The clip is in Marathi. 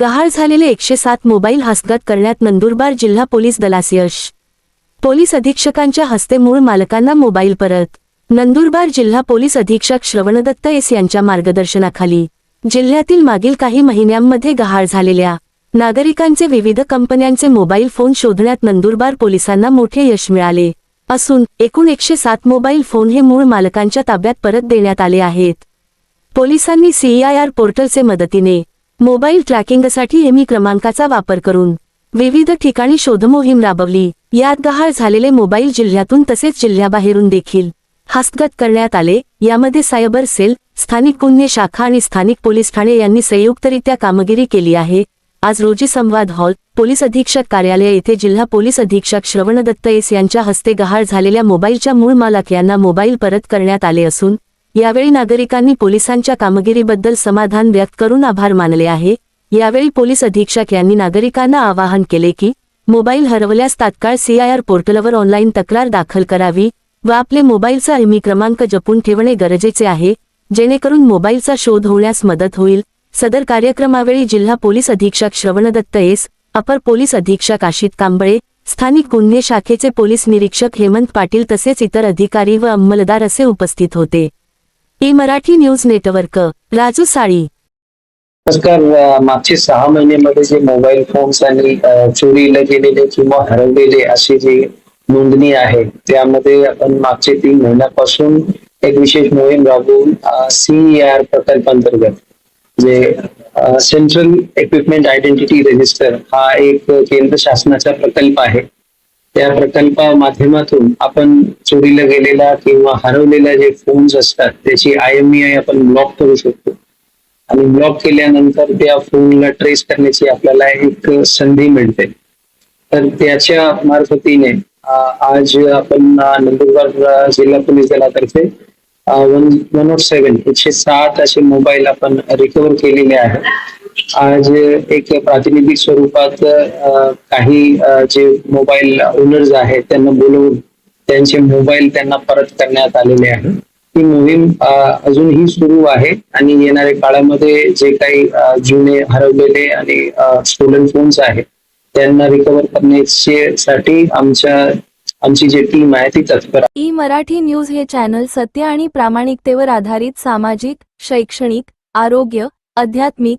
गहाळ झालेले एकशे सात मोबाईल हस्तगत करण्यात नंदुरबार जिल्हा पोलीस दलास यश. पोलीस अधीक्षकांच्या हस्ते मूळ मालकांना मोबाईल परत. नंदुरबार जिल्हा पोलीस अधीक्षक श्रवणदत्त एस यांच्या मार्गदर्शनाखाली. जिल्ह्यातील मागील काही महिन्यांमध्ये गहाळ झालेल्या नागरिकांचे विविध कंपन्यांचे मोबाईल फोन शोधण्यात नंदुरबार पोलिसांना मोठे यश मिळाले. असून एकूण एकशे सात मोबाईल फोन हे मूळ मालकांच्या ताब्यात परत देण्यात आले आहेत. पोलिसांनी सीआयआर पोर्टलचे मदतीने मोबाईल ट्रॅकिंगसाठी एमी क्रमांकाचा वापर करून विविध ठिकाणी शोधमोहीम राबवली. यात गहाळ झालेले मोबाईल जिल्ह्यातून तसेच जिल्ह्याबाहेरून देखील हस्तगत करण्यात आले. यामध्ये सायबर सेल स्थानिक गुन्हे शाखा आणि स्थानिक पोलीस ठाणे यांनी संयुक्तरित्या कामगिरी केली आहे. आज रोजी संवाद हॉल पोलीस अधीक्षक कार्यालय येथे जिल्हा पोलीस अधीक्षक श्रवणदत्त एस यांच्या हस्ते गहाळ झालेल्या मोबाईलच्या मूळ मालक यांना मोबाईल परत करण्यात आले असून यावेळी नागरिकांनी पोलिसांच्या कामगिरीबद्दल समाधान व्यक्त करून आभार मानले आहे. यावेळी पोलीस अधीक्षक यांनी नागरिकांना आवाहन केले की मोबाईल हरवल्यास तात्काळ सीआयआर पोर्टलवर ऑनलाईन तक्रार दाखल करावी व आपले मोबाईलचा एमी क्रमांक जपून ठेवणे गरजेचे आहे जेणेकरून मोबाईलचा शोध होण्यास मदत होईल. सदर कार्यक्रमावेळी जिल्हा पोलीस अधीक्षक श्रवणदत्त एस अपर पोलीस अधीक्षक आशित कांबळे स्थानिक गुन्हे शाखेचे पोलीस निरीक्षक हेमंत पाटील तसेच इतर अधिकारी व अंमलदार असे उपस्थित होते. E Marathi news network Raju Sali. नमस्कार मागचे सहा महिन्यामध्ये जे मोबाईल फोन्स आणि चोरीला गेलेले किंवा हरवलेले अशी जी नोंदणी आहे त्यामध्ये आपण मागचे तीन महिन्यापासून एक विशेष मोहीम राबवून सीईआर प्रकल्पांतर्गत जे सेंट्रल इक्विपमेंट आयडेंटिटी रजिस्टर हा एक केंद्र शासनाचा प्रकल्प आहे. त्या प्रकल्पा माध्यमातून आपण चोरीला गेलेला किंवा हरवलेल्या जे फोन्स असतात त्याची आय एम आय आपण ब्लॉक करू शकतो. आणि ब्लॉक केल्यानंतर त्या फोनला ट्रेस करण्याची आपल्याला एक संधी मिळते. तर त्याच्या मार्फतीने आज आपण नंदुरबार जिल्हा पोलीस दलातर्फे वन वन नॉट सेव्हन एकशे सात असे मोबाईल आपण रिकव्हर केलेले आहेत. आज एक प्रातिनिधिक स्वरूपात काही जे मोबाईल ओनर्स आहेत त्यांना बोलवून त्यांचे मोबाईल त्यांना परत करण्यात आलेले आहे ही मोहीम अजूनही सुरू आहे आणि येणाऱ्या काळामध्ये जे काही जुने हरवलेले आणि स्टोलन फोन्स आहेत त्यांना रिकव्हर करण्यासाठी आमच्या आमची जी टीम आहे ती तत्पर आहे. ई मराठी न्यूज हे चॅनल सत्य आणि प्रामाणिकतेवर आधारित सामाजिक शैक्षणिक आरोग्य आध्यात्मिक